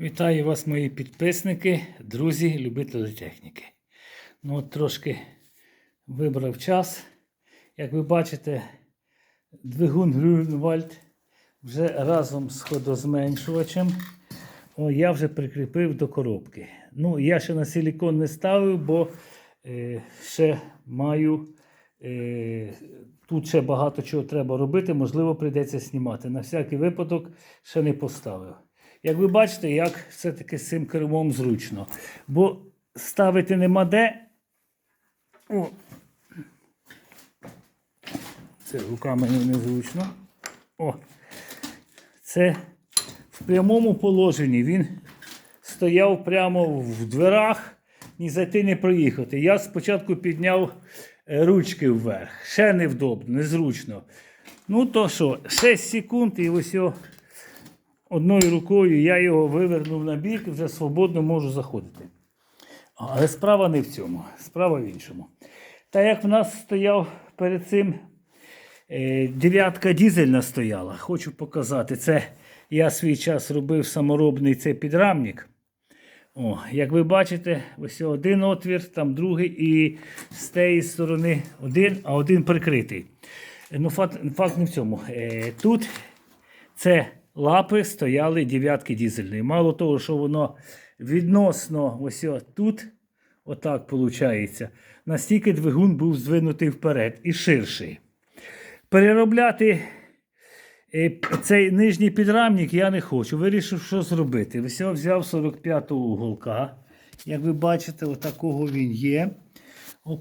Вітаю вас, мої підписники, друзі, любителі техніки. Ну, от трошки вибрав час. Як ви бачите, двигун Грюнвальд вже разом з ходозменшувачем. О, я вже прикріпив до коробки. Ну, я ще на силікон не ставив, бо е, ще маю. Е, тут ще багато чого треба робити, можливо, прийдеться знімати. На всякий випадок ще не поставив. Як ви бачите, як все-таки з цим кермом зручно. Бо ставити нема де. О. Це руками незручно. О. Це в прямому положенні. Він стояв прямо в дверах, ні зайти, не проїхати. Я спочатку підняв е, ручки вверх. Ще невдобно, незручно. Ну то що, 6 секунд і ось о, одною рукою я його вивернув на бік вже свободно можу заходити. Але справа не в цьому, справа в іншому. Та як в нас стояв перед цим е, дев'ятка дізельна стояла, хочу показати. Це я свій час робив саморобний цей підрамник. О, як ви бачите, ось один отвір, там другий, і з тієї сторони один, а один прикритий. Ну, факт, факт не в цьому. Е, тут це лапи стояли дев'ятки дізельної. Мало того, що воно відносно ось тут, отак виходить, настільки двигун був здвинутий вперед і ширший. Переробляти е, цей нижній підрамник я не хочу. Вирішив, що зробити. Ось взяв 45-го уголка. Як ви бачите, отакого він є.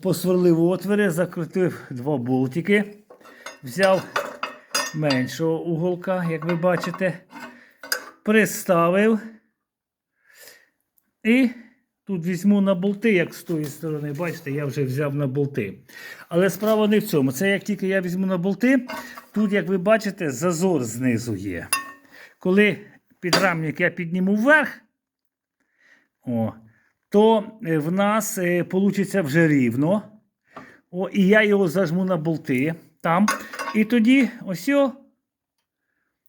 Посверлив отвори, закрутив два болтики. Взяв меншого уголка, як ви бачите. Приставив. І тут візьму на болти, як з тої сторони, бачите, я вже взяв на болти. Але справа не в цьому. Це як тільки я візьму на болти, тут, як ви бачите, зазор знизу є. Коли підрамник я підніму вверх, о, то е, в нас вийде вже рівно. О, і я його зажму на болти там. І тоді ось о,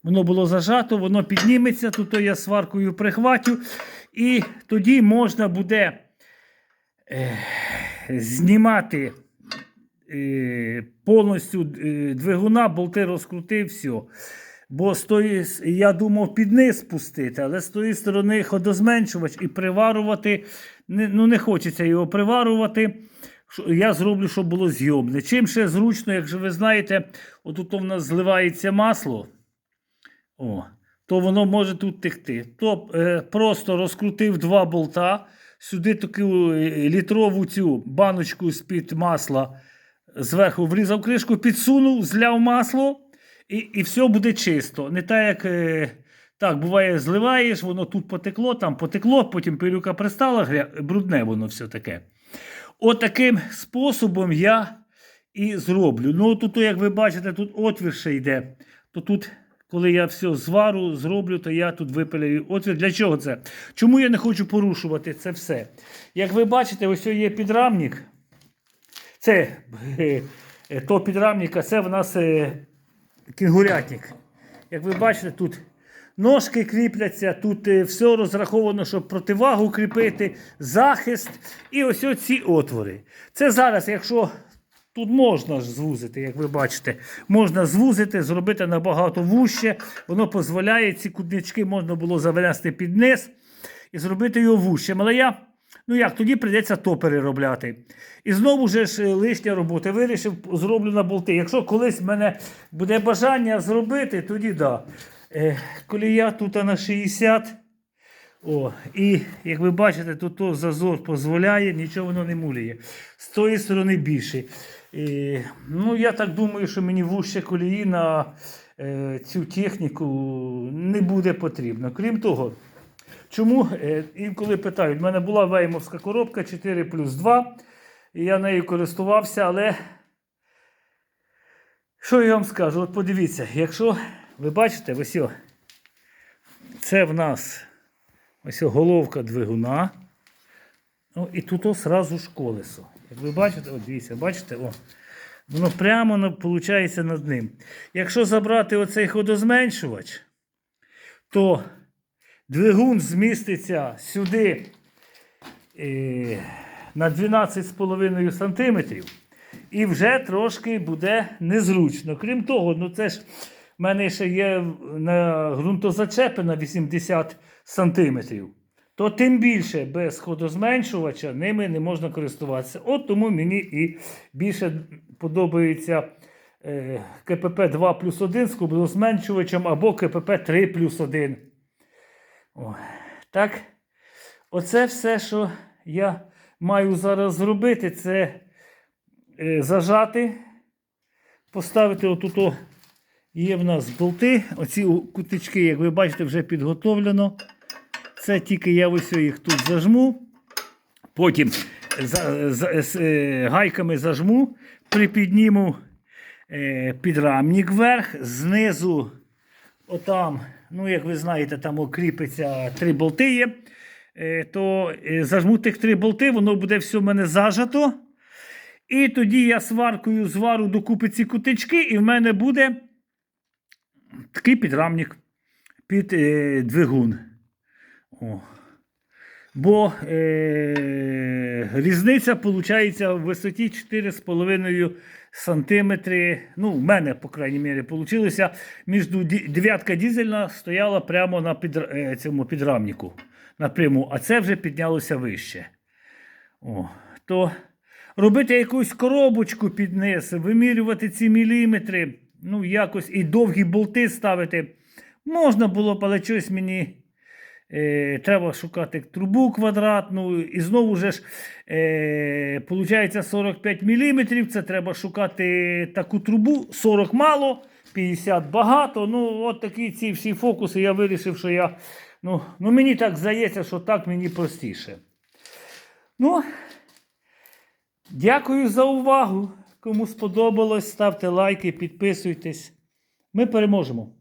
воно було зажато, воно підніметься, тут я сваркою прихватю. І тоді можна буде е, знімати е, повністю е, двигуна, болти розкрутив, все. Бо з тої, я думав під низ спустити, але з тої сторони ходозменшувач і приварувати. Ну не хочеться його приварувати. Я зроблю, щоб було зйомне. Чим ще зручно, якщо ви знаєте, отут у нас зливається масло. О, то воно може тут текти. То е, просто розкрутив два болта, сюди таку е, літрову цю баночку з-під масла зверху врізав кришку, підсунув, зляв масло, і, і все буде чисто. Не так, як е, так, буває, зливаєш, воно тут потекло, там потекло, потім пилюка пристала, брудне воно все таке. Отаким способом я і зроблю. Ну, тут, як ви бачите, тут отвір ще йде. То тут, коли я все звару, зроблю, то я тут випиляю отвір. Для чого це? Чому я не хочу порушувати це все? Як ви бачите, ось є підрамник. Це е, е, то підрамника, це в нас е, кінгурятник. Як ви бачите, тут ножки кріпляться, тут е, все розраховано, щоб противагу кріпити, захист і ось ці отвори. Це зараз, якщо тут можна ж звузити, як ви бачите, можна звузити, зробити набагато вужче. Воно дозволяє ці кутнички можна було завести під низ і зробити його вужчим. Але я. Ну як, тоді прийдеться то переробляти. І знову ж е, лишня робота. Вирішив, зроблю на болти. Якщо колись в мене буде бажання зробити, тоді да. Е, колія тут на 60. О, і як ви бачите, тут то зазор дозволяє, нічого воно не муляє. З тої сторони більше. І, ну, я так думаю, що мені вужче колії на е, цю техніку не буде потрібно. Крім того, Чому? Е, Інколи питають, в мене була веймовська коробка 4 плюс 2, і я нею користувався, але що я вам скажу? От подивіться, якщо ви бачите, ось о, це в нас ось о, головка двигуна. Ну, і тут ось зразу ж колесо. Як ви бачите, от дивіться, бачите, о, воно прямо виходить над ним. Якщо забрати оцей ходозменшувач, то двигун зміститься сюди е, на 12,5 см, і вже трошки буде незручно. Крім того, ну це ж в мене ще є на ґрунтозачепи на 80 см. То тим більше без ходозменшувача ними не можна користуватися. От тому мені і більше подобається е, КПП 2 плюс 1 з ходозменшувачем або КПП 3 плюс 1. О, так, оце все, що я маю зараз зробити, це е, зажати, поставити отут. Є в нас болти. Оці кутички, як ви бачите, вже підготовлено. Це тільки я ось їх тут зажму. Потім за, за, з е, гайками зажму, припідніму е, підрамник вверх, знизу, отам, ну як ви знаєте, там окріпиться три болти є. Е, то е, зажму тих три болти, воно буде все в мене зажато. І тоді я сваркою звару докупи ці кутички, і в мене буде такий підрамник під е, двигун. О. Бо е, різниця виходить в висоті 4,5 см. Ну, в мене, по крайній мірі, вийшло. Між дев'ятка дізельна стояла прямо на під, е, цьому підрамнику напряму, а це вже піднялося вище. О, то робити якусь коробочку під низ, вимірювати ці міліметри, ну якось і довгі болти ставити. Можна було але щось мені е, треба шукати трубу квадратну. І знову ж, е, виходить 45 мм. Це треба шукати таку трубу. 40 мало, 50 багато. Ну, от такі ці всі фокуси. Я вирішив, що я. Ну, ну мені так здається, що так мені простіше. Ну, дякую за увагу. Кому сподобалось, ставте лайки, підписуйтесь. Ми переможемо.